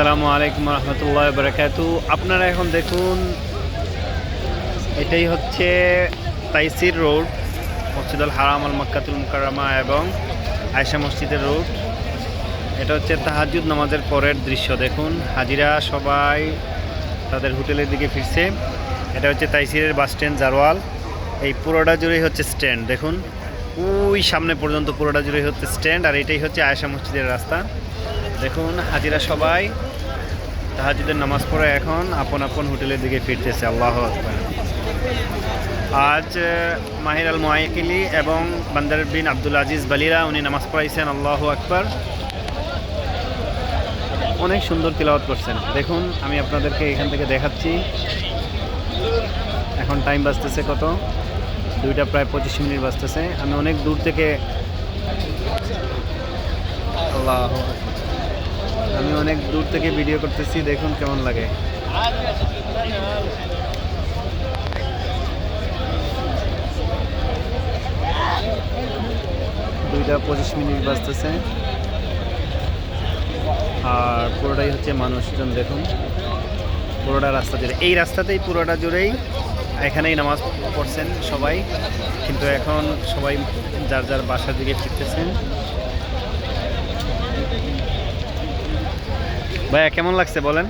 আসসালামু আলাইকুম রহমতুল্লাহ বারাকাতু। আপনারা এখন দেখুন, এটাই হচ্ছে তাইসির রোড মসজিদুল হারাম আল মক্কাতুল মুকাররমা এবং আয়সা মসজিদের রোড। এটা হচ্ছে তাহাজুদ নামাজের পরের দৃশ্য, দেখুন। হাজিরা সবাই তাদের হোটেলের দিকে ফিরছে। এটা হচ্ছে তাইসিরের বাস স্ট্যান্ড, জারওয়াল। এই পুরোটা জুড়েই হচ্ছে স্ট্যান্ড, দেখুন। ওই সামনে পর্যন্ত পুরোটা জুড়েই হচ্ছে স্ট্যান্ড, আর এটাই হচ্ছে আয়সা মসজিদের রাস্তা। দেখুন, হাজিরা সবাই। তাহাজুদের নামাজ পড়ে এখন আপন আপন হোটেলের দিকে ফিরতেছে, আল্লাহ আকবার। আজ মাহির আল মোয়াইকিলি এবং বান্দার বিন আব্দুল আজিজ বালিরা, উনি নামাজ পড়াইছেন, আল্লাহ আকবার। অনেক সুন্দর তিলাওয়াত করছেন। দেখুন, আমি আপনাদেরকে এখান থেকে দেখাচ্ছি। এখন টাইম বাজতেছে কত? দুইটা প্রায় পঁচিশ মিনিট বাজতেছে। আমি অনেক দূর থেকে আল্লাহ অনেক দূর থেকে ভিডিও করতেছি, দেখুন কেমন লাগে। দুইটা পঁচিশ মিনিট বাজতেছে। আর পুরোটাই হচ্ছে মানুষজন, দেখুন। পুরোটা রাস্তা জুড়ে। এই রাস্তাতেই পুরোটা জুড়েই এখানেই নামাজ পড়ছেন সবাই। কিন্তু এখন সবাই যার যার বাসার দিকে ফিরতেছেন। ভাইয়া, কেমন লাগছে বলেন?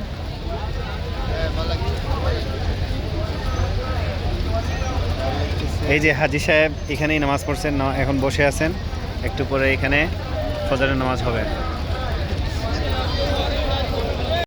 এই যে হাজি সাহেব, এখানেই নামাজ পড়ছেন এখন বসে আছেন, একটু পরে এখানে ফজরের নামাজ হবে।